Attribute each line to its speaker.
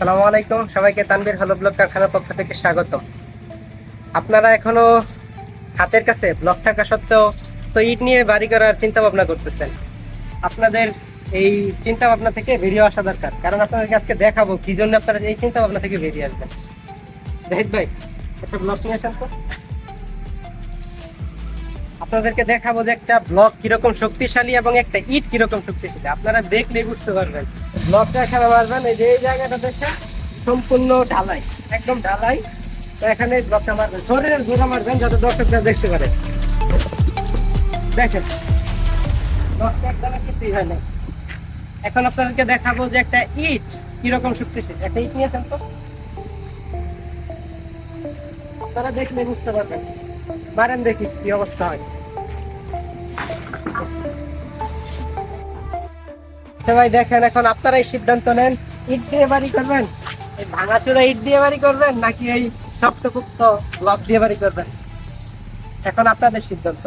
Speaker 1: আসসালামু আলাইকুম। সবাইকে তানবীর হলো ব্লক কারখানার পক্ষ থেকে স্বাগতম। আপনারা এখনও হাতের কাছে ব্লক থাকা সত্ত্বেও তো ইট নিয়ে বাড়ি করার চিন্তা ভাবনা করতেছেন। আপনাদের এই চিন্তা ভাবনা থেকে বেরিয়ে আসা দরকার। কারণ আপনাদেরকে আজকে দেখাবো কি জন্য আপনারা এই চিন্তা ভাবনা থেকে বেরিয়ে আসবেন। জাহিদ ভাই, একটা ব্লক নিয়ে আসেন তো। আপনাদেরকে দেখাবো যে একটা ব্লক কীরকম শক্তিশালী এবং একটা ইট কীরকম শক্তিশালী। আপনারা দেখলেই বুঝতে পারবেন। ব্লকটা এখানে মারবেন এই যে এই জায়গাটা দেখে সম্পূর্ণ ঢালাই, একদম ঢালাই। তো এখানে ব্লকটা মারবেন। শরীরের ঘোরা মারবেন যাতে দর্শকরা দেখতে পারে। দেখেন ব্লকটা একদম কিছুই হয় না এখন আপনাদেরকে দেখাবো যে একটা ইট কীরকম শক্তিশালী। একটা ইট নিয়েছেন তো। আপনারা দেখলে বুঝতে পারবেন। মারেন দেখি কি অবস্থা হয়। সবাই দেখেন এখন আপনারাই সিদ্ধান্ত নেন, ইট দিয়ে বাড়ি করবেন? এই ভাঙাচোরা ইট দিয়ে বাড়ি করবেন নাকি এই শক্তপুক্ত ব্লক দিয়ে বাড়ি করবেন? এখন আপনাদের সিদ্ধান্ত।